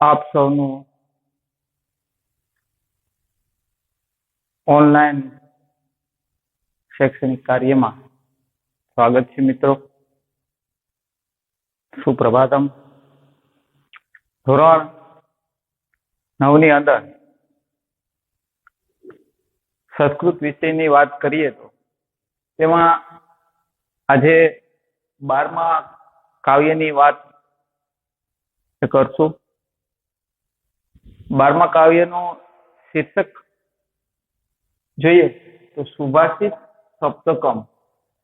આપ સૌનું ઓનલાઈન શૈક્ષણિક કાર્યમાં સ્વાગત છે મિત્રો. સુપ્રભાતમ. ધોરણ નવની અંદર સંસ્કૃત વિષયની વાત કરીએ તો તેમાં આજે બારમા કાવ્યની વાત કરશું. બારમા કાવ્યનું શીર્ષક જોઈએ તો સુભાષિત સપ્તકમ.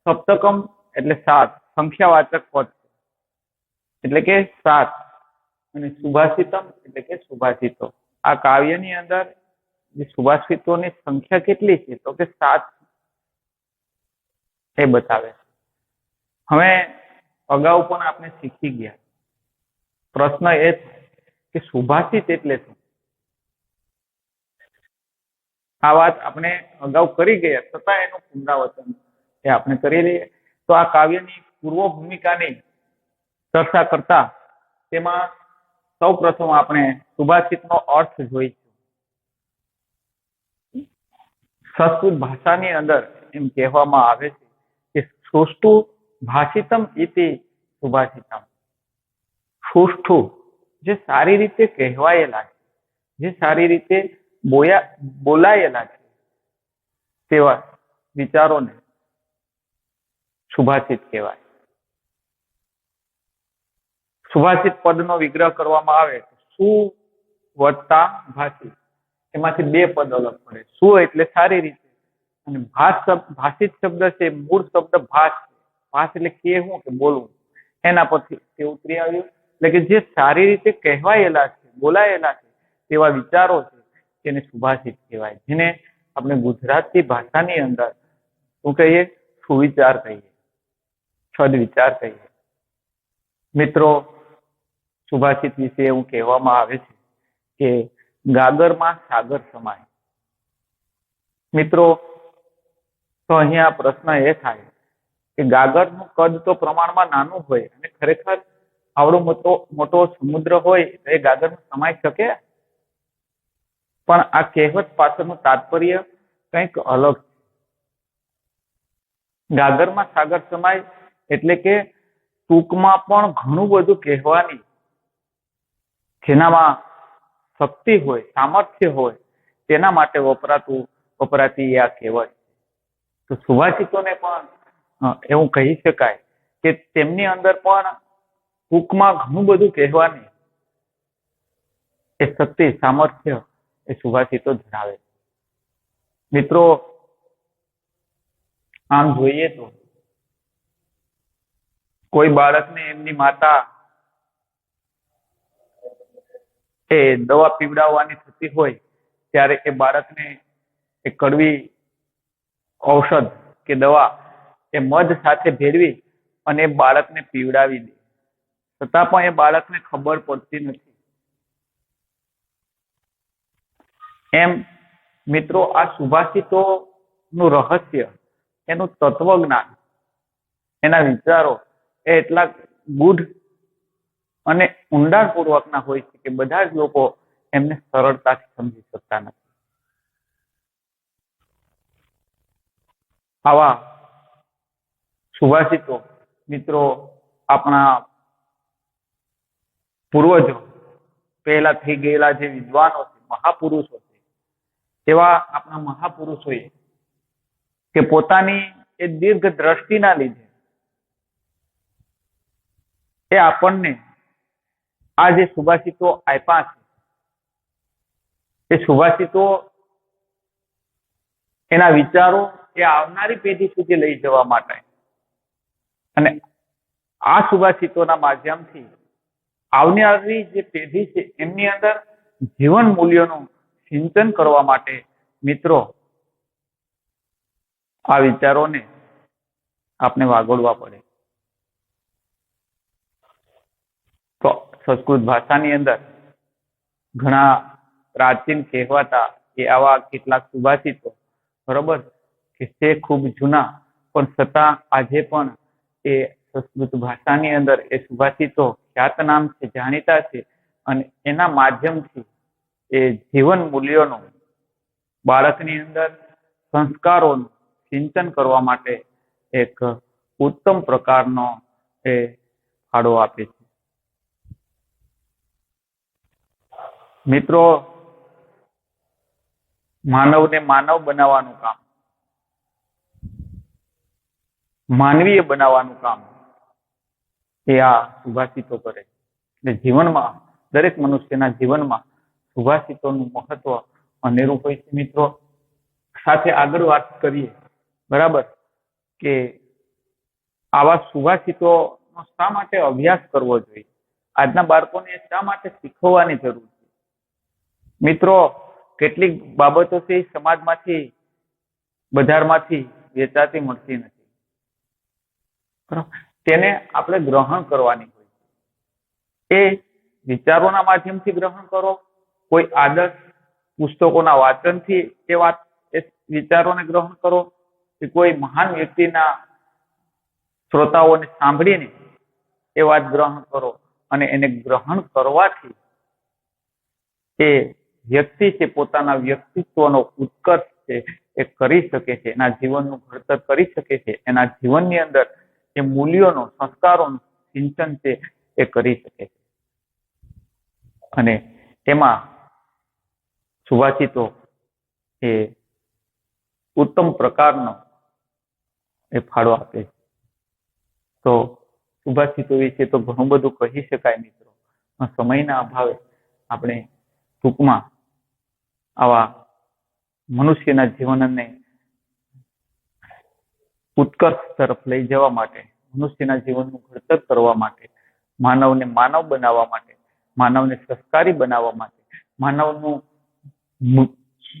સપ્તકમ એટલે સાત. સંખ્યાવાચક પદ એટલે કે સાત. અને સુભાષિતમ એટલે કે સુભાષિતો. આ કાવ્યની અંદર સુભાષિતોની સંખ્યા કેટલી છે તો કે સાત એ બતાવે છે. હવે અગાઉ પણ આપણે શીખી ગયા. પ્રશ્ન એ કે સુભાષિત એટલે શું? આ વાત આપણે અગાઉ કરી ગયા, છતાં એનું પુનરાવર્તન એ આપણે કરી લઈએ. તો આ કાવ્યની પૂર્વ ભૂમિકાની ચર્ચા કરતા તેમાં સૌ પ્રથમ આપણે સુભાષિતનો અર્થ જોઈશું. સંસ્કૃત ભાષાની અંદર એમ કહેવામાં આવે છે કે સુષ્ઠુ ભાષિતમ ઇતિ સુભાષિતમ. સુષ્ઠુ જે સારી રીતે કહેવાયેલા છે, જે સારી રીતે બોયા બોલાયેલા છે તેવા વિચારોને સુભાષિત કહેવાય. સુભાષિત પદનો વિગ્રહ કરવામાં આવે સુ વત્તા ભાષિત? એમાંથી બે પદ અલગ પડે. સુ એટલે સારી રીતે. અને ભાષ ભાષિત શબ્દ છે, મૂળ શબ્દ ભાષ ભાષ એટલે કહેવું કે બોલવું. એના પરથી તે ઉતરી આવ્યું. એટલે કે જે સારી રીતે કહેવાયેલા છે, બોલાયેલા છે, તેવા વિચારો છે તેને સુભાષિત કહેવાય. જેને આપણે ગુજરાતી ભાષાની અંદર શું કહીએ? સુવિચાર કહીએ. સદવિચાર કહીએ. મિત્રો, સુભાષિત વિશે એવું કહેવામાં આવે છે કે ગાગરમાં સાગર સમાય. મિત્રો, તો અહીંયા પ્રશ્ન એ થાય કે ગાગરનું કદ તો પ્રમાણમાં નાનું હોય અને ખરેખર આવડો મોટો મોટો સમુદ્ર હોય તો એ ગાગરમાં સમાઈ શકે? પણ આ કહેવત પાછળનું તાત્પર્ય કંઈક અલગ ગાગરમાં સાગર સમાય એટલે કે ટૂંકમાં પણ ઘણું બધું કહેવાની જેનામાં શક્તિ હોય, સામર્થ્ય હોય, તેના માટે વપરાતું, વપરાતી આ કહેવત તો સુભાષિતોને પણ એવું કહી શકાય કે તેમની અંદર પણ ટૂંકમાં ઘણું બધું કહેવાની એ શક્તિ, સામર્થ્ય એ સુભાષિતો ધરાવે મિત્રો, આમ જોઈએ તો કોઈ બાળકને એમની માતા એ દવા પીવડાવવાની થતી હોય ત્યારે એ બાળકને એ કડવી ઔષધ કે દવા એ મધ સાથે ભેળવી અને બાળકને પીવડાવી દે. છતાં પણ એ બાળકને ખબર પડતી નથી. એમ મિત્રો આ સુભાષિતો નું રહસ્ય, એનું તત્વજ્ઞાન, એના વિચારો એ એટલા ગુઢ અને ઊંડાણપૂર્વકના હોય છે કે બધા જ લોકો એમને સરળતાથી સમજી શકતા નથી. આવા સુભાષિતો મિત્રો આપણા પૂર્વજો, પહેલા થઈ ગયેલા જે વિદ્વાનો છે, મહાપુરુષો એવા આપણા મહાપુરુષોએ કે પોતાની એ દીર્ઘ દ્રષ્ટિના લીધે એ આપણને આ જે સુભાષિતો આપ્યા છે, એ સુભાષિતો એના વિચારો એ આવનારી પેઢી સુધી લઈ જવા માટે. અને આ સુભાષિતોના માધ્યમથી આવનારી જે પેઢી છે, એમની અંદર જીવન મૂલ્યોનું સિંચન કરવા માટે મિત્રો આ વિચારોને આપણે વાગોળવા પડે. તો સંસ્કૃત ભાષાની અંદર ઘણા પ્રાચીન કહેવાતા એ આવા કેટલાક સુભાષિતો, બરોબર? કે તે ખૂબ જૂના, પણ છતાં આજે પણ એ સંસ્કૃત ભાષાની અંદર એ સુભાષિતો ખ્યાતનામ છે, જાણીતા છે અને એના માધ્યમથી એ જીવન મૂલ્યોનું, બાળકની અંદર સંસ્કારોનું સિંચન કરવા માટે એક ઉત્તમ પ્રકારનો એ ફાળો આપે છે. મિત્રો, માનવને માનવ બનાવવાનું કામ, માનવીય બનાવવાનું કામ એ આ સુભાષિતો કરે એટલે જીવનમાં, દરેક મનુષ્યના જીવનમાં સુભાષિતોનું મહત્વ અનેરું હોય છે મિત્રો સાથે આગળ વાત કરીએ. બરાબર? કે આવા સુભાષિતો શા માટે અભ્યાસ કરવો જોઈએ? આજના બાળકોને શા માટે શીખવવાની જરૂર છે? મિત્રો, કેટલીક બાબતો છે સમાજમાંથી, બજારમાંથી વેચાતી મળતી નથી. બરાબર? તેને આપણે ગ્રહણ કરવાની હોય એ વિચારોના માધ્યમથી ગ્રહણ કરો કોઈ આદર્શ પુસ્તકોના વાંચનથી એ વાત, એ વિચારોને ગ્રહણ કરો કે કોઈ મહાન વ્યક્તિના શ્રોતાઓને સાંભળીને એ વાત ગ્રહણ કરો અને એને ગ્રહણ કરવાથી એ વ્યક્તિ છે, પોતાના વ્યક્તિત્વનો ઉત્કર્ષ છે, એ કરી શકે છે, એના જીવનનું ઘડતર કરી શકે છે, એના જીવનની અંદર જે મૂલ્યોનો, સંસ્કારોનું સિંચન છે, એ કરી શકે છે. અને એમાં સુભાષિતો એ ઉત્તમ પ્રકારનો એ ફાળો આપે છે. તો સુભાષિતો વિશે તો ઘણું બધું કહી શકાય મિત્રો. સમયના અભાવે આપણે ટૂંકમાં આવા મનુષ્યના જીવનને ઉત્કર્ષ તરફ લઈ જવા માટે, મનુષ્યના જીવનનું ઘડતર કરવા માટે, માનવને માનવ બનાવવા માટે, માનવને સંસ્કારી બનાવવા માટે, માનવનું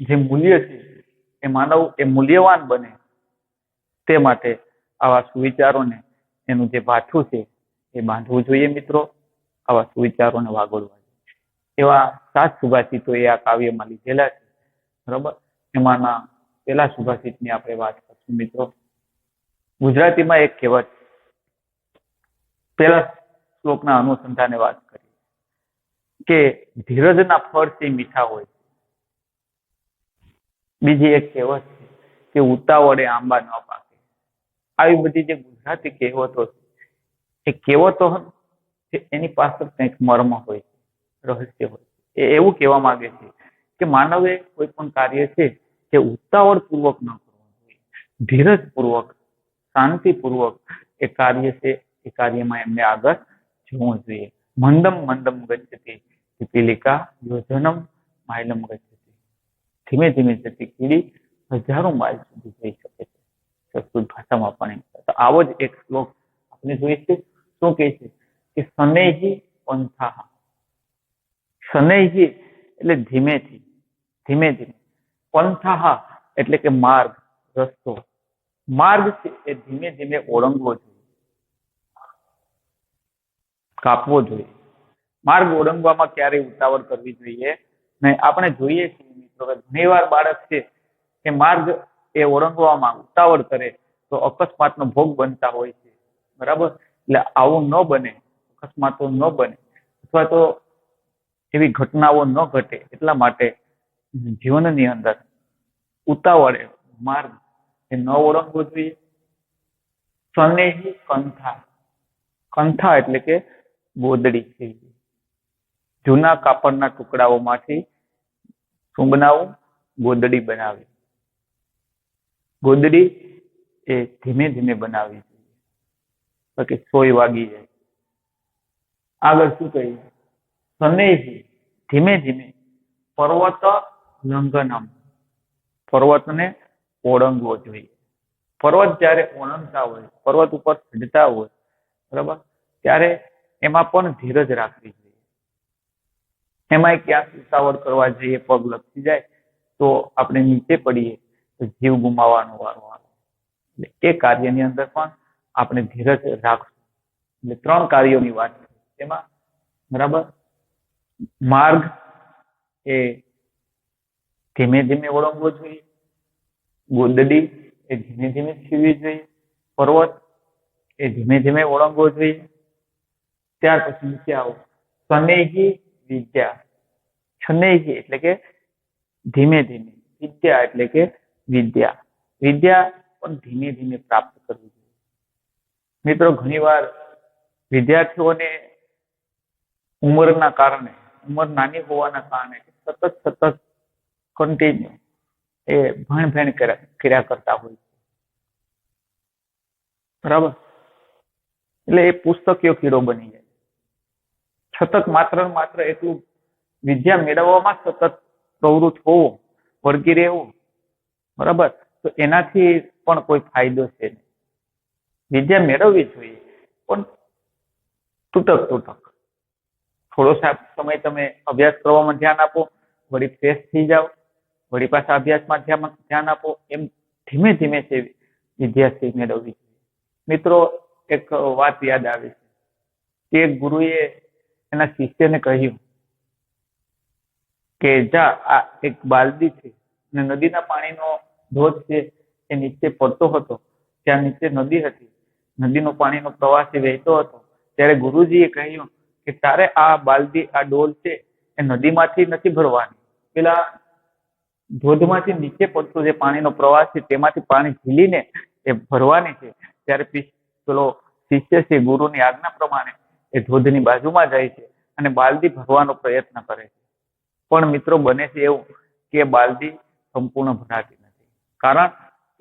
જે મૂલ્ય છે, એ માનવ, એ મૂલ્યવાન બને. તે માટે આવા સુવિચારોને એનું જે ભાથું છે, એ બાંધવું જોઈએ મિત્રો. આવા સુવિચારોને વાગોળવા જોઈએ. એવા સાત સુભાષિતો એ આ કાવ્યમાં લીધેલા છે. બરોબર? એમાંના પેલા સુભાષિતની આપણે વાત કરશું મિત્રો. ગુજરાતીમાં એક કહેવત પેલા શ્લોકના અનુસંધાને વાત કરી કે ધીરજના ફળ તે મીઠા હોય. બીજી એક કહેવત છે કે ઉતાવળે આંબા ન પાકે. આવી બધી જે ગુજરાતી કહેવતો છે, એ કહેવતો એની પાછળ કંઈક મર્મ હોય છે, રહસ્ય હોય એ એવું કહેવા માંગે છે કે માનવે કોઈ પણ કાર્ય છે તે ઉતાવળ પૂર્વક ન કરવું જોઈએ ધીરજ પૂર્વક શાંતિપૂર્વક એ કાર્ય છે, એ કાર્યમાં એમને આગળ જવું જોઈએ. મંદમ મંદમ ગચ્છતી પીલિકા યોજનમ માયલમ ગચ્છતિ. ધીમે ધીમે થતી કીડી હજારો માઇલ સુધી જઈ શકે છે. સંસ્કૃત ભાષામાં પણ એમ તો આવો જ એક શ્લોક આપણે જોઈશું શું કહે છે? કે સનેહી પંથા સનેહી એટલે ધીમેથી ધીમે ધીમે પંથા એટલે કે માર્ગ, રસ્તો. માર્ગ છે એ ધીમે ધીમે ઓળંગવો જોઈએ. કાપવો જોઈએ. માર્ગ ઓળંગવામાં ક્યારેય ઉતાવળ કરવી જોઈએ? નહીં આપણે જોઈએ મિત્રો કે બાળક છે કે માર્ગ એ ઓળંગવામાં ઉતાવળ કરે તો અકસ્માતનો ભોગ બનતા હોય છે. બરાબર? એટલે આવું ન બને, અકસ્માતો ન બને. અથવા તો એવી ઘટનાઓ ન ઘટે એટલા માટે જીવનની અંદર ઉતાવળે માર્ગ એ ન ઓળંગવો જોઈએ. સ્વનેહી કંથા. કંથા એટલે કે ગોદડી છે. જૂના કાપડના ટુકડાઓમાંથી શું બનાવવું ગોદડી બનાવી. ગોદડી એ ધીમે ધીમે બનાવવી જોઈએ સોય વાગી જાય. આગળ શું કહીએ સનેહી ધીમે ધીમે પર્વત લંઘનમ. પર્વતને ઓળંગવો જોઈએ. પર્વત જ્યારે ઓળંગતા હોય, પર્વત ઉપર ચડતા હોય, બરાબર? ત્યારે એમાં પણ ધીરજ રાખવી જોઈએ. એમાંય ક્યાંક ઉતાવળ કરવા જઈએ, પગ લપસી જાય, તો આપણે નીચે પડીએ, તો જીવ ગુમાવવાનો વારો આવે. એ કાર્યની અંદર પણ આપણે ધીરજ રાખશું. એટલે ત્રણ કાર્યોની વાત તેમાં બરાબર માર્ગ એ ધીમે ધીમે ઓળંગવો જોઈએ, ગોદડી એ ધીમે ધીમે છીવી જોઈએ, પર્વત એ ધીમે ધીમે ઓળંગવો જોઈએ, ત્યાર પછી નીચે આવો. સ્નેહી વિદ્યા શનૈહી એટલે કે ધીમે ધીમે વિદ્યા એટલે કે વિદ્યા વિદ્યા પણ ધીમે ધીમે પ્રાપ્ત કરવી જોઈએ મિત્રો ઘણીવાર વિદ્યાર્થીઓને ઉંમરના કારણે ઉંમર નાની હોવાના કારણે સતત સતત કન્ટિન્યુ એ ભણ ભણ કર્યા કરતા હોય છે બરાબર એટલે એ પુસ્તકીય કીડો બની જાય સતત માત્ર માત્ર એટલું વિદ્યા મેળવવામાં સતત પ્રવૃત્ત હોવું, વળગી રહેવું, બરાબર? તો એનાથી પણ કોઈ ફાયદો છે વિદ્યા મેળવવી જોઈએ, પણ તૂટક તૂટક. થોડો સમય તમે અભ્યાસ કરવામાં ધ્યાન આપો, વળી ફ્રેશ થઈ જાઓ, વળી પાછા અભ્યાસમાં ધ્યાન આપો, એમ ધીમે ધીમે છે વિદ્યાર્થી મેળવવી. જોઈએ મિત્રો, એક વાત યાદ આવે છે. કે ગુરુએ એના શિષ્યને કહ્યું કે જા, આ એક બાલદી છે અને નદીના પાણીનો ધોધ છે એ નીચે પડતો હતો. ત્યાં નીચે નદી હતી. નદીનો પાણીનો પ્રવાહ વહેતો હતો. ત્યારે ગુરુજીએ કહ્યું કે તારે આ બાલદી, આ ડોલ છે એ નદીમાંથી નથી ભરવાની. પેલા ધોધમાંથી નીચે પડતો જે પાણીનો પ્રવાહ છે તેમાંથી પાણી ઝીલીને એ ભરવાની છે. ત્યારે પેલો શિષ્ય છે ગુરુની આજ્ઞા પ્રમાણે એ ધોધની બાજુમાં જાય છે અને બાલદી ભરવાનો પ્રયત્ન કરે છે. પણ મિત્રો બને છે એવું કે બાલદી સંપૂર્ણ ભરાતી નથી. કારણ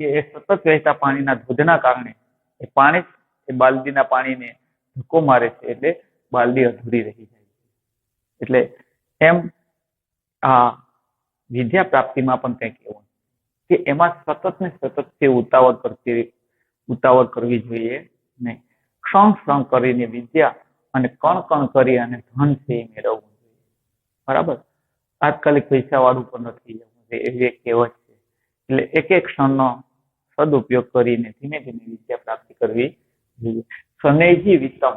કે એ સતત વહેતા પાણીના ધોધના કારણે એ પાણી એ બાલદીના પાણીને ધક્કો મારે છે એટલે બાલદી અધૂરી રહી જાય છે. એટલે એમ આ વિદ્યા પ્રાપ્તિમાં પણ કંઈક એવું કે એમાં સતત ને સતત તે ઉતાવળ કરતી ઉતાવળ કરવી જોઈએ નહીં. ક્ષણ ક્ષણ કરીને વિદ્યા અને કણ કણ કરી અને ધન છે એ મેળવવું જોઈએ. બરાબર? તાત્કાલિક પૈસા વાળું પણ નથી. જવું જોઈએ એવી એક કહેવત છે. એટલે એક એક ક્ષણનો સદુપયોગ કરીને ધીમે ધીમે વિદ્યા પ્રાપ્તિ કરવી જોઈએ. શનૈજી વિતમ.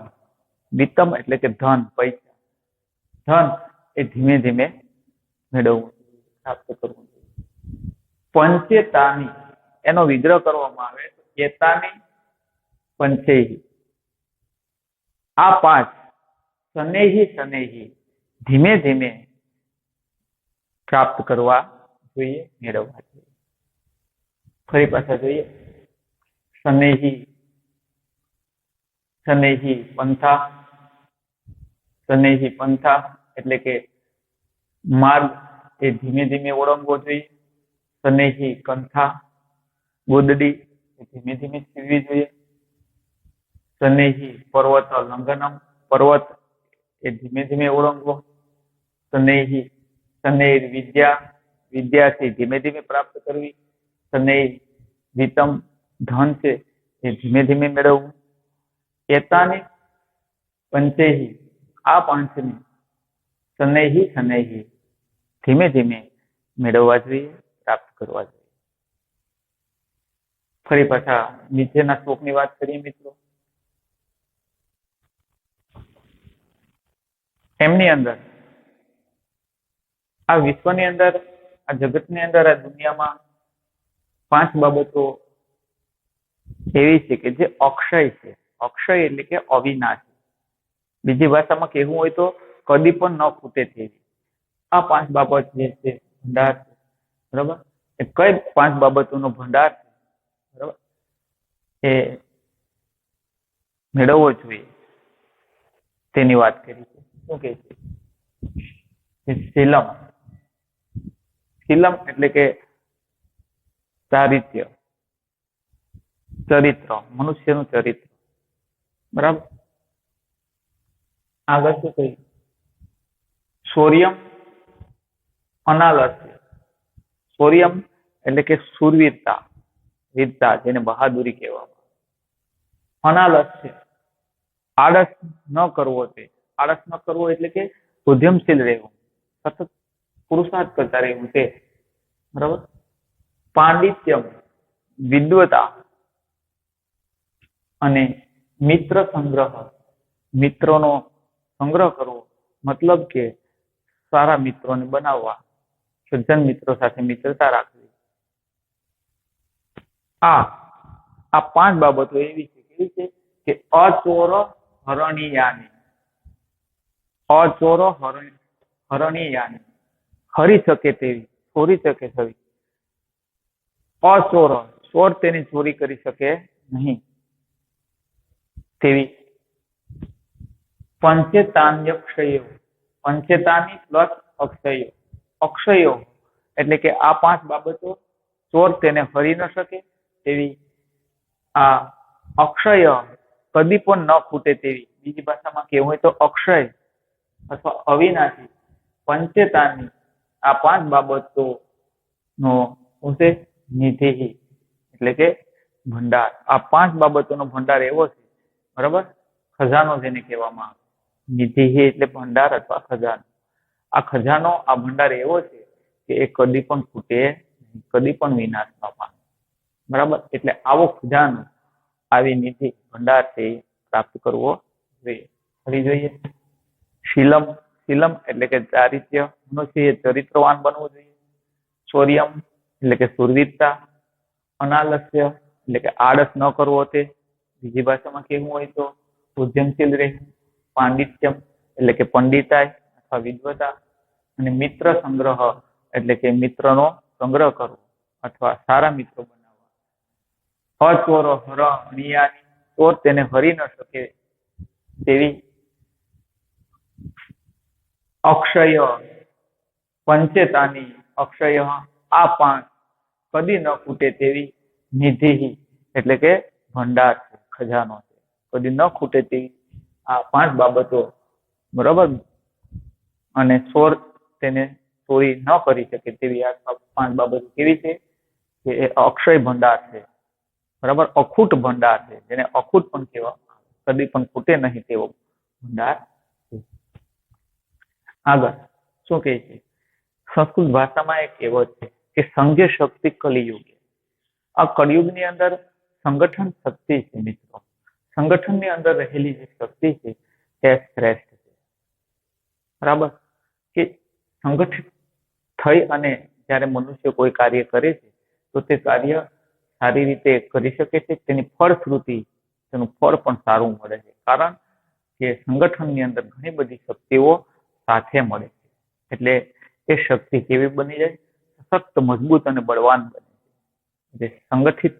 વિતમ એટલે કે ધન, પૈસા. ધન એ ધીમે ધીમે મેળવવું પ્રાપ્ત કરવું જોઈએ. પંચેતાની. એનો વિગ્રહ કરવામાં આવે તો ચેતાની પંચેહી આ પાંચ શનેહી શનેહી ધીમે ધીમે પ્રાપ્ત કરવા જોઈએ, મેળવવા જોઈએ. ફરી પાછા જોઈએ. શનેહી શનેહી પંથા શનેહી પંથા એટલે કે માર્ગ એ ધીમે ધીમે ઓળંગવો જોઈએ. શનેહી કંથા, ગોદડી એ ધીમે ધીમે સીવવી જોઈએ. શનેહી પર્વત લંઘનમ પર્વત એ ધીમે ધીમે ઓળંગવો શનેહી, શનેર વિદ્યા, વિદ્યાથી ધીમે ધીમે પ્રાપ્ત કરવી. શનેર વિતમ ધન છે એ ધીમે ધીમે મેળવવું. એતાની પંચેહી, આ પાંચને શનૈહી શનૈહી ધીમે ધીમે મેળવવા જોઈએ, પ્રાપ્ત કરવા જોઈએ. ફરી પાછા નીચેના શ્લોકની વાત કરીએ મિત્રો. એમની અંદર, આ વિશ્વની અંદર, આ જગતની અંદર, આ દુનિયામાં પાંચ બાબતો એવી છે કે જે અક્ષય છે. અક્ષય એટલે કે અવિનાશી. બીજી ભાષામાં કહેવું હોય તો કદી પણ ન ખૂટે તેવી. આ પાંચ બાબત જે છે, ભંડાર છે. બરાબર? એ કઈ પાંચ બાબતોનો ભંડાર છે? બરાબર? એ મેળવવો જોઈએ. તેની વાત કરી છે. શું કે છે શીલમ. શીલમ એટલે કે ચારિત્ય ચરિત્ર. મનુષ્યનું ચરિત્ર. બરાબર? આગળ શું કહ્યું? સોરિયમ અનાલસ્ય. સોરિયમ એટલે કે સુરવીરતા. વીરતા, જેને બહાદુરી કહેવામાં અનાલસ્ય. આળસ ન કરવો તે. આળસ કરવો એટલે કે ઉદ્યમશીલ રહેવું. સતત પુરુષાર્થ કરતા રહેવું તે બરાબર? પાંડિત્યમ વિદ્વતા અને મિત્ર સંગ્રહ. મિત્રોનો સંગ્રહ કરવો મતલબ કે સારા મિત્રોને બનાવવા, સજ્જન મિત્રો સાથે મિત્રતા રાખવી. આ આ પાંચ બાબતો એવી છે, કેવી છે? કે અચોર હરણિયાની. અચોર હરણ, હરણીયાની, હરી શકે તેવી, ચોરી શકે તેવી. અચોર, ચોર તેની ચોરી કરી શકે નહીં તેવી. પંચેતાન્યક્ષયો પંચેતાની પ્લસ અક્ષયો. અક્ષયો એટલે કે આ પાંચ બાબતો ચોર તેને હરી ન શકે તેવી. આ અક્ષય કદી પણ ન ખૂટે તેવી. બીજી ભાષામાં કહેવું હોય તો અક્ષય અથવા અવિનાશી પંચેતાની આ પાંચ બાબતો નો શું છે. નિધિ એટલે કે ભંડાર. આ પાંચ બાબતોનો ભંડાર એવો છે બરાબર? ખજાનો જેને કહેવામાં આવે. નિધિ એટલે ભંડાર અથવા ખજાનો. આ ખજાનો આ ભંડાર એવો છે કે એ કદી પણ નહીં, કદી પણ વિનાશ ન પામે. બરાબર? એટલે આવો ખજાનો આવી નિધિ ભંડાર છે પ્રાપ્ત કરવો જોઈએ. ફરી જોઈએ. શીલમ શીલમ એટલે કે ચારિત્ર્ય મનુષ્ય ચરિત્રવાન બનવું જોઈએ. શૌર્યમ એટલે કે સુરવીરતા, અનાલસ્ય એટલે કે આળસ ન કરવો તે. બીજી ભાષામાં કેવું હોય તો ઉદ્યમશીલ રહેવું, પાંડિત્યમ એટલે કે પંડિતાય અથવા વિદ્વતા, અને મિત્ર સંગ્રહ એટલે કે મિત્રનો સંગ્રહ કરવો અથવા સારા મિત્રો બનાવવા. હચોરો હર અણિયાની ચોર તેને હરી ન શકે તેવી અક્ષય પંચેતાની અક્ષય આ પાંચ કદી ન ખૂટે તેવી નિધિ એટલે કે ભંડાર છે, ખજાનો છે. કદી ન ખૂટે તેવી આ પાંચ બાબતો. બરાબર? અને ચોર તેને ચોરી ન કરી શકે તેવી આ પાંચ બાબતો કેવી છે? કે એ અક્ષય ભંડાર છે. બરાબર? અખૂટ ભંડાર છે. જેને અખૂટ પણ કહેવામાં આવે. કદી પણ ખૂટે નહીં તેવો ભંડાર આગળ. શું કહે છે? સંસ્કૃત ભાષામાં એક એવો છે કે સંઘ શક્તિ કલિયુગ. આ કળિયુગની અંદર સંગઠન શક્તિ છે મિત્રો. સંગઠનની અંદર રહેલી જે શક્તિ છે તે શ્રેષ્ઠ છે. બરાબર? કે સંગઠિત થઈ અને જ્યારે મનુષ્ય કોઈ કાર્ય કરે છે, તો તે કાર્ય સારી રીતે કરી શકે છે, તેની ફળશ્રુતિ, તેનું ફળ પણ સારું મળે છે. કારણ કે સંગઠનની અંદર ઘણી બધી શક્તિઓ સાથે મળે એટલે એ શક્તિ કેવી બની જાય સશક્ત મજબૂત અને બળવાન બને એટલે સંગઠિત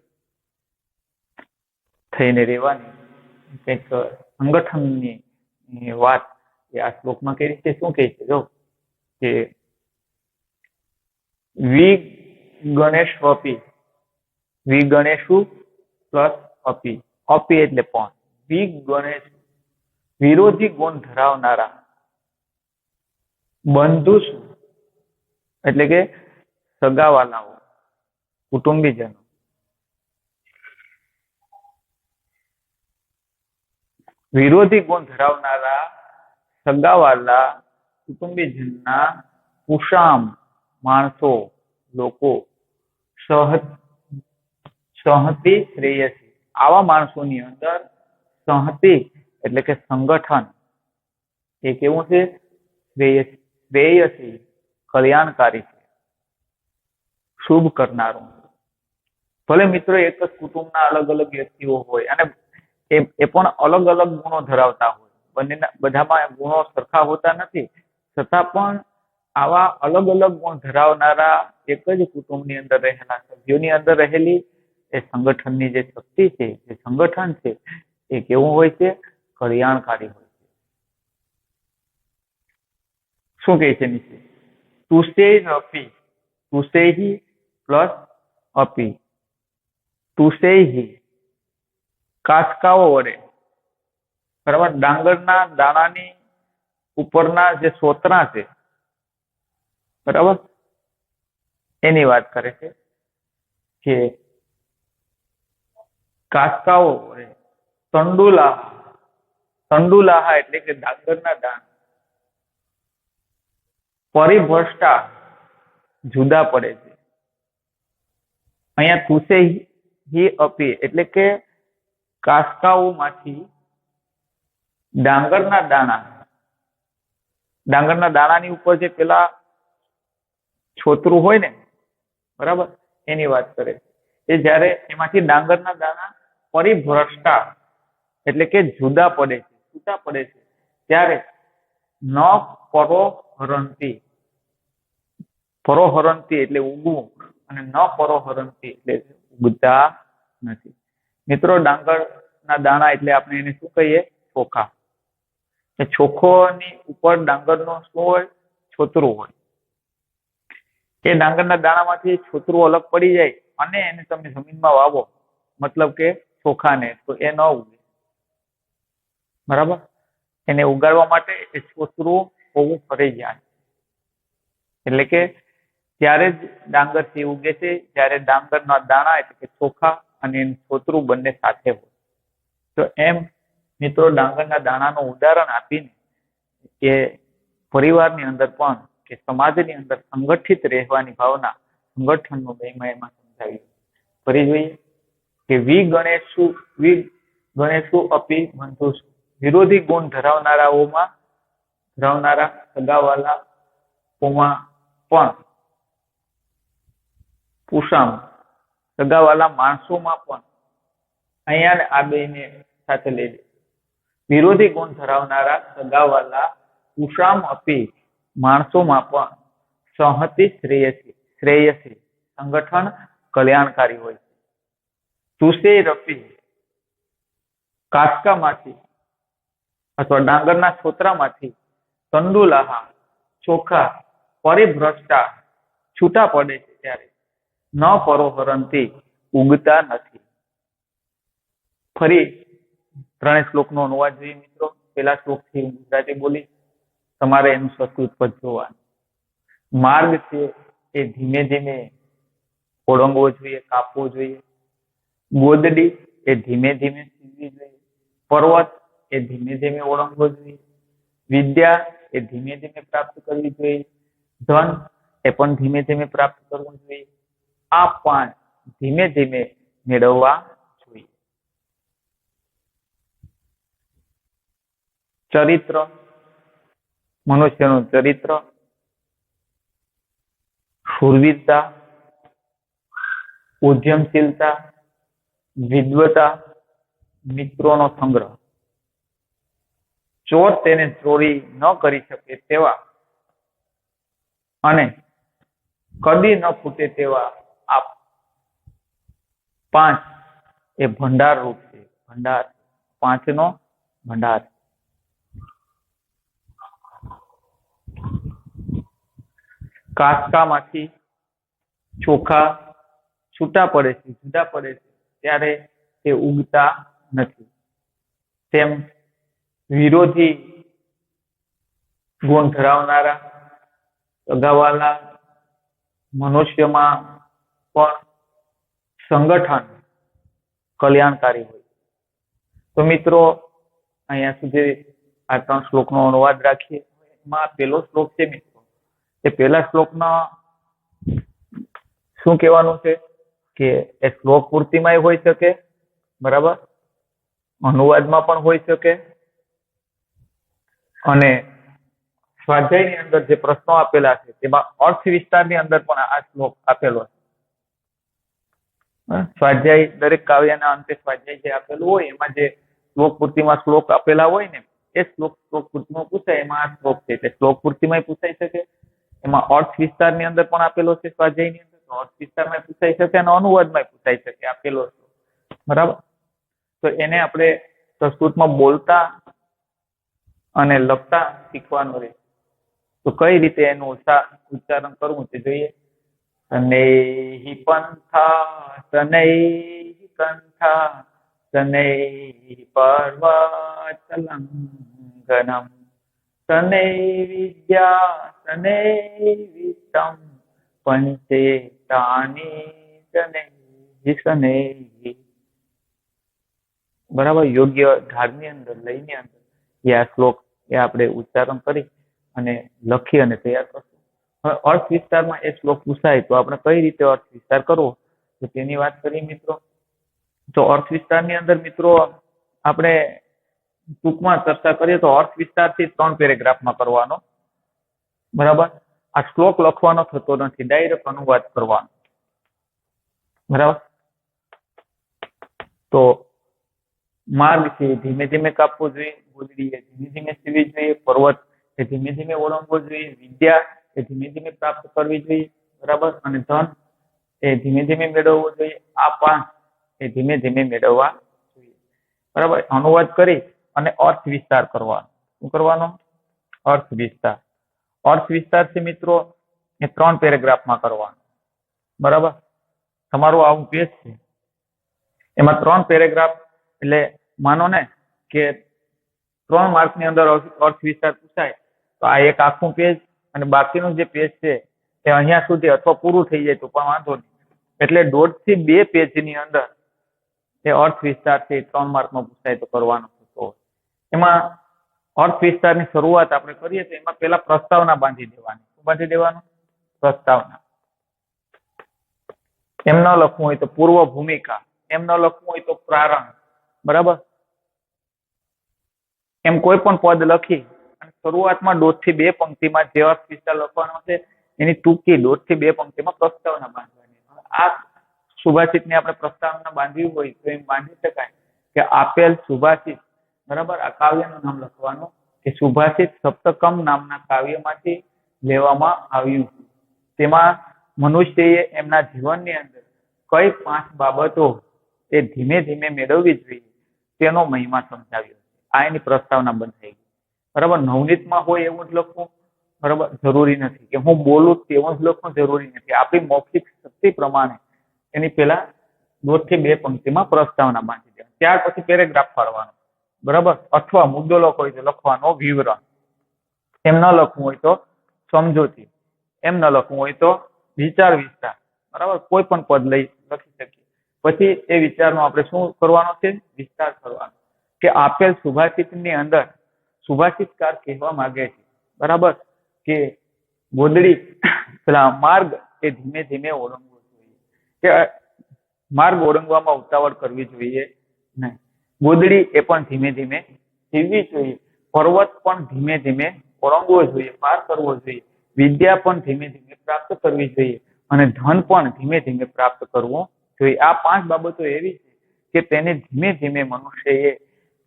થઈને રહેવાની કંઈક સંગઠનની વાત એ આ શ્લોકમાં કઈ રીતે શું કહે છે? જો કે વિ ગણેશવપી વિ ગણેશુ પ્લસ અપી. અપી એટલે પણ વિ ગણેશ વિરોધી ગુણ ધરાવનારા બંધુ એટલે કે સગાવાલાઓ, કુટુંબીજનો. વિરોધી ગુણ ધરાવનારા સગાવાલા, કુટુંબીજનના કુશામ માણસો લોકો સહ સહતિ શ્રેયસી આવા માણસોની અંદર સહતી એટલે કે સંગઠન એ કેવું છે? શ્રેયસ શ્રેયસી કલ્યાણકારી છે. શુભ કરનારું. ભલે મિત્રો એક જ કુટુંબના અલગ અલગ વ્યક્તિઓ હોય અને એ એ પણ અલગ અલગ ગુણો ધરાવતા હોય. બંનેના, બધામાં ગુણો સરખા હોતા નથી. છતાં પણ આવા અલગ અલગ ગુણ ધરાવનારા એક જ કુટુંબની અંદર રહેલા સભ્યોની અંદર રહેલી એ સંગઠનની જે શક્તિ છે, જે સંગઠન છે, એ કેવું હોય છે? કલ્યાણકારી હોય છે શું કહે છે નીચે? તુસે અપી. તુસેહી પ્લસ અપી. તુસેહી કાચકાઓ વડે. બરાબર? ડાંગરના દાણાની ઉપરના જે સોતરા છે. બરાબર? એની વાત કરે છે કે કાચકાઓ તંડુલા, તંડુલાહા એટલે કે ડાંગરના દાણા. પરિભ્રષ્ટા જુદા પડે છે. અહીંયા તુસે અપી એટલે કે કાસકાઓમાંથી ડાંગરના દાણા. ડાંગરના દાણાની ઉપર જે પેલા છોતરું હોય ને, બરાબર? એની વાત કરે એ જ્યારે એમાંથી ડાંગરના દાણા પરિભ્રષ્ટા એટલે કે જુદા પડે છે છૂટા પડે છે. ત્યારે ન પરો હરંતી પરોહરંતી એટલે ઉગવું અને ન પરોહરંતી એટલે ઉગતા નથી. મિત્રો, ડાંગરના દાણા એટલે આપણે એને શું કહીએ? ચોખા. ચોખોની ઉપર ડાંગરનો શું હોય છોતરું હોય. એ ડાંગરના દાણામાંથી છોતરું અલગ પડી જાય અને એને તમે જમીનમાં વાવો. મતલબ કે ચોખાને તો એ ન ઉગે. બરાબર? એને ઉગાડવા માટે એ છોતરું હોવું ફરજિયાત એટલે કે ત્યારે જ ડાંગરથી ઉગે છે, જ્યારે ડાંગરના દાણા એટલે કે ચોખા અને છોતરું બંને સાથે હોય. તો એમ મિત્રો ડાંગરના દાણાનું ઉદાહરણ આપીને કે પરિવારની અંદર પણ કે સમાજની અંદર સંગઠિત રહેવાની ભાવના સંગઠનનું મહિમા એમાં સમજાવી ફરી જોઈએ કે વી ગણેશુ વી ગણેશુ અપી બંધુષુ વિરોધી ગુણ ધરાવનારાઓમાં, ધરાવનારા સગાવાલાઓમાં પણ પુષામ સગાવાલા માણસોમાં પણ અહીંયા આ બેને સાથે લઈ વિરોધી ગુણ ધરાવનારા સગાવાલા પુષામ અપી માણસોમાં પણ સંહતિ શ્રેયસી શ્રેયસી સંગઠન કલ્યાણકારી હોય છે. તુસે રપી કાસકામાંથી અથવા ડાંગરના છોતરામાંથી તંડુલાહા ચોખા પરિભ્રષ્ટા છૂટા પડે છે ત્યારે. ન પરોહરંતી ઉગતા નથી. ફરી ત્રણેય શ્લોકનો અનુવાદ જોઈએ મિત્રો. પેલા શ્લોકથી હું ગુજરાતી બોલી તમારે એનું સંસ્કૃત પદ જોવાનું. માર્ગ છે એ ધીમે ધીમે ઓળંગવો જોઈએ, કાપવો જોઈએ. ગોદડી એ ધીમે ધીમે સીવવી જોઈએ. પર્વત એ ધીમે ધીમે ઓળંગવો જોઈએ. વિદ્યા એ ધીમે ધીમે પ્રાપ્ત કરવી જોઈએ. ધન એ પણ ધીમે ધીમે પ્રાપ્ત કરવું જોઈએ. આ પણ ધીમે ધીમે મેળવવા જોઈએ. ચરિત્ર, મનુષ્યનું ચરિત્ર શૂરવીરતા ઉદ્યમશીલતા, વિદ્વતા, મિત્રોનો સંગ્રહ. ચોર તેને ચોરી ન કરી શકે તેવા અને કદી ન ફૂટે તેવા પાંચ એ ભંડાર રૂપ છે. ભંડાર. પાંચ નો ભંડાર. કાચકામાંથી ચોખા છૂટા પડે છે, જુદા પડે છે, ત્યારે તે ઉગતા નથી. તેમ વિરોધી ગુણ ધરાવનારા અગાવાલા મનુષ્યમાં પણ સંગઠન કલ્યાણકારી હોય. તો મિત્રો, અહીંયા સુધી આ ત્રણ શ્લોકનો અનુવાદ રાખીએ. એમાં પેલો શ્લોક છે મિત્રો, એ પેલા શ્લોકના શું કહેવાનું છે? કે એ શ્લોક પૂર્તિમાંય હોઈ શકે, બરાબર? અનુવાદમાં પણ હોઈ શકે. અને સ્વાધ્યાયની અંદર જે પ્રશ્નો આપેલા છે, તેમાં અર્થ વિસ્તારની અંદર પણ આ શ્લોક આપેલો છે. સ્વાધ્યાય, દરેક કાવ્યના અંતે સ્વાધ્યાય જે આપેલું હોય, એમાં જે શ્લોક પૂર્તિમાં શ્લોક આપેલા હોય ને, એ શ્લોક શ્લોક પૂર્તિમાં પૂછાય, એમાં આ શ્લોક છે. એટલે શ્લોક પૂર્તિમાં પૂછાઈ શકે, એમાં અર્થ વિસ્તારની અંદર પણ આપેલો છે સ્વાધ્યાયની અંદર, તો અર્થ વિસ્તારમાં પૂછાઈ શકે અને અનુવાદમાં પૂછાઈ શકે આપેલો છે. બરાબર? તો એને આપણે સંસ્કૃતમાં બોલતા અને લખતા શીખવાનું રહે તો કઈ રીતે એનું ઉચ્ચારણ કરવું તે જોઈએ? શનૈહિ પંથા શનૈહિ કંથા શનૈહિ પર્વતલંઘનમ શનૈ વિદ્યા શનૈ વિત્તમ પંચેતાની શનૈ શનૈ બરાબર, યોગ્ય ધારની અંદર લઈને અંદર, એ આ શ્લોક એ આપણે ઉચ્ચારણ કરી અને લખી અને તૈયાર કરશું. અર્થ વિસ્તારમાં એ શ્લોક પૂછાય તો આપણે કઈ રીતે અર્થ વિસ્તાર કરવો? તો તેની વાત કરીએ મિત્રો. તો અર્થ વિસ્તારની અંદર મિત્રો આપણે ટૂંકમાં ચર્ચા કરીએ તો અર્થ વિસ્તારથી ત્રણ પેરેગ્રાફમાં કરવાનો. બરાબર? આ શ્લોક લખવાનો થતો નથી. ડાયરેક્ટ અનુવાદ કરવાનો. બરાબર? તો માર્ગ છે ધીમે ધીમે કાપવો જોઈએ, ગોદડીએ ધીમે ધીમે સીવી જોઈએ, પર્વત ધીમે ધીમે ઓળંગવો જોઈએ, વિદ્યા એ ધીમે ધીમે પ્રાપ્ત કરવી જોઈએ, બરાબર? અને ધન એ ધીમે ધીમે મેળવવો જોઈએ, આ પાંચ એ ધીમે ધીમે મેળવવા જોઈએ. બરાબર? અનુવાદ કરી અને અર્થ વિસ્તાર કરવાનો. શું કરવાનો? અર્થ વિસ્તાર. અર્થ વિસ્તાર છે મિત્રો, એ ત્રણ પેરેગ્રાફમાં કરવાનો. બરાબર? તમારું આવું પેજ છે. એમાં ત્રણ પેરેગ્રાફ, એટલે માનો ને કે ત્રણ માર્કની અંદર અર્થ વિસ્તાર પૂછાય, તો આ એક આખું પેજ અને બાકીનું જે પેજ છે, એ અહીંયા સુધી અથવા પૂરું થઈ જાય તો પણ વાંધો નહીં. એટલે દોઢથી બે પેજની અંદર એ અર્થ વિસ્તાર છે એ ત્રણ માર્કમાં પૂછાય તો કરવાનો થતો એમાં અર્થ વિસ્તારની શરૂઆત આપણે કરીએ તો એમાં પેલા પ્રસ્તાવના બાંધી દેવાની. શું બાંધી દેવાનું? પ્રસ્તાવના. એમ ન લખવું હોય તો પૂર્વ ભૂમિકા. એમ ન લખવું હોય તો પ્રારંભ બરાબર? એમ કોઈ પણ પદ લખી શરૂઆતમાં દોઢથી બે પંક્તિમાં જેવા વિસ્તાર લખવાનો છે, એની ટૂંકી દોઢથી બે પંક્તિમાં પ્રસ્તાવના બાંધવાની આ સુભાષિતને આપણે પ્રસ્તાવના બાંધવી હોય તો એમ બાંધી શકાય કે આપેલ સુભાષિત, બરાબર? આ કાવ્યનું નામ લખવાનું કે સુભાષિત સપ્તકમ નામના કાવ્યમાંથી લેવામાં આવ્યું. તેમાં મનુષ્યએ એમના જીવનની અંદર કઈ પાંચ બાબતો એ ધીમે ધીમે મેળવવી જોઈએ તેનો મહિમા સમજાવ્યો. આ એની પ્રસ્તાવના બંધાઈ બરાબર? નવનીતમાં હોય એવું જ લખવું બરાબર? જરૂરી નથી. કે હું બોલું તેવું જ લખવું જરૂરી નથી. આપણી મૌખિક શક્તિ પ્રમાણે એની પહેલા દોઢથી બે પંક્તિમાં પ્રસ્તાવના બાંધી દેવાની. ત્યાર પછી પેરેગ્રાફ પાડવાનો. બરાબર? અથવા મુદ્દો લખો હોય તો લખવાનો વિવરણ. એમ ન લખવું હોય તો સમજૂતી. એમ ન લખવું હોય તો વિચાર વિસ્તાર. બરાબર? કોઈ પણ પદ લઈ લખી શકીએ. પછી એ વિચારનો આપણે શું કરવાનો છે? વિસ્તાર કરવાનો. કે આપેલ સુભાષિતની અંદર સુભાષિતકાર કહેવા માંગે છે. બરાબર? કે ગોદડી પેલા માર્ગ એ ધીમે ધીમે ઓળંગવો જોઈએ. કે માર્ગ ઓળંગવામાં ઉતાવળ કરવી જોઈએ નહીં. ગોદડી એ પણ ધીમે ધીમે જીવવી જોઈએ. પર્વત પણ ધીમે ધીમે ઓળંગવો જોઈએ, પાર કરવો જોઈએ. વિદ્યા પણ ધીમે ધીમે પ્રાપ્ત કરવી જોઈએ અને ધન પણ ધીમે ધીમે પ્રાપ્ત કરવું જોઈએ. આ પાંચ બાબતો એવી છે કે તેને ધીમે ધીમે મનુષ્યએ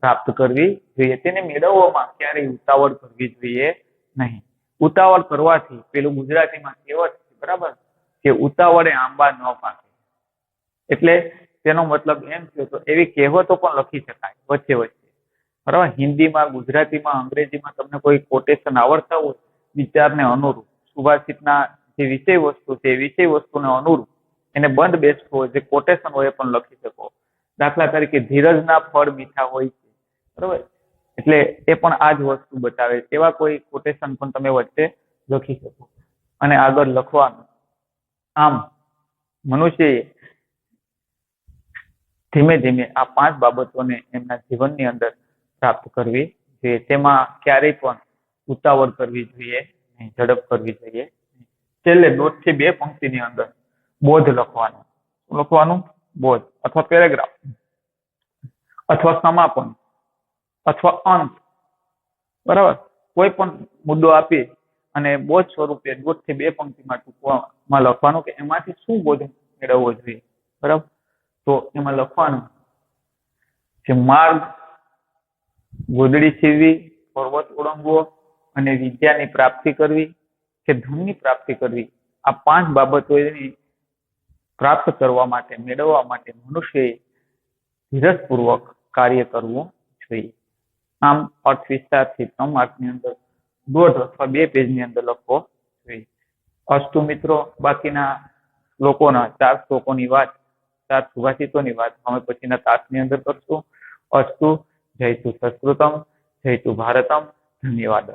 પ્રાપ્ત કરવી જોઈએ. તેને મેળવવામાં ક્યારેય ઉતાવળ કરવી જોઈએ નહીં. ઉતાવળ કરવાથી પેલું ગુજરાતીમાં કહેવત છે, બરાબર? કે ઉતાવળે આંબા ન પાકે. એટલે તેનો મતલબ એમ થયો તો એવી કહેવતો પણ લખી શકાય, વચ્ચે વચ્ચે. બરાબર? હિન્દીમાં, ગુજરાતીમાં, અંગ્રેજીમાં તમને કોઈ કોટેશન આવડતા હોય, વિચારને અનુરૂપ. સુભાષિતના જે વિષય વસ્તુ છે, એ વિષય વસ્તુને અનુરૂપ એને બંધ બેસતું હોય, જે કોટેશન હોય એ પણ લખી શકો. દાખલા તરીકે, ધીરજના ફળ મીઠા હોય બરોબર? એટલે એ પણ આ જ વસ્તુ બતાવે, એવા કોઈ કોટેશન પણ તમે વચ્ચે લખી શકો. અને આગળ લખવાનું. આમ, મનુષ્યએ ધીમે ધીમે આ પાંચ બાબતોને એમના જીવનની અંદર પ્રાપ્ત કરવી જોઈએ. તેમાં ક્યારેય પણ ઉતાવળ કરવી જોઈએ ઝડપ કરવી જોઈએ છેલ્લે દોઢથી બે પંક્તિની અંદર બોધ લખવાનું. લખવાનું? બોધ અથવા પેરેગ્રાફ. અથવા સમાપન. અથવા અંત. બરાબર? કોઈ પણ મુદ્દો આપી અને બોધ સ્વરૂપે દોઢથી બે પંક્તિમાં ટૂંકમાં લખવાનું કે એમાંથી શું બોધ મેળવવો જોઈએ? બરાબર? તો એમાં લખવાનું કે માર્ગ, ગોદડી સીવવી પર્વત ઓળંગવો અને વિદ્યાની પ્રાપ્તિ કરવી કે ધનની પ્રાપ્તિ કરવી. આ પાંચ બાબતોની પ્રાપ્ત કરવા માટે, મેળવવા માટે મનુષ્યએ ધીરજપૂર્વક કાર્ય કરવું જોઈએ. આમ અર્થ વિસ્તારથી ત્રણ માર્કની અંદર દોઢ અથવા બે પેજની અંદર લખવો જોઈએ. અસ્તુ મિત્રો, બાકીના લોકોના ચાર શ્લોકોની વાત, ચાર સુભાષિતોની વાત અમે પછીના તાસની અંદર કરશું. અસ્તુ જય તુ સંસ્કૃતમ, જય તુ ભારતમ, ધન્યવાદ.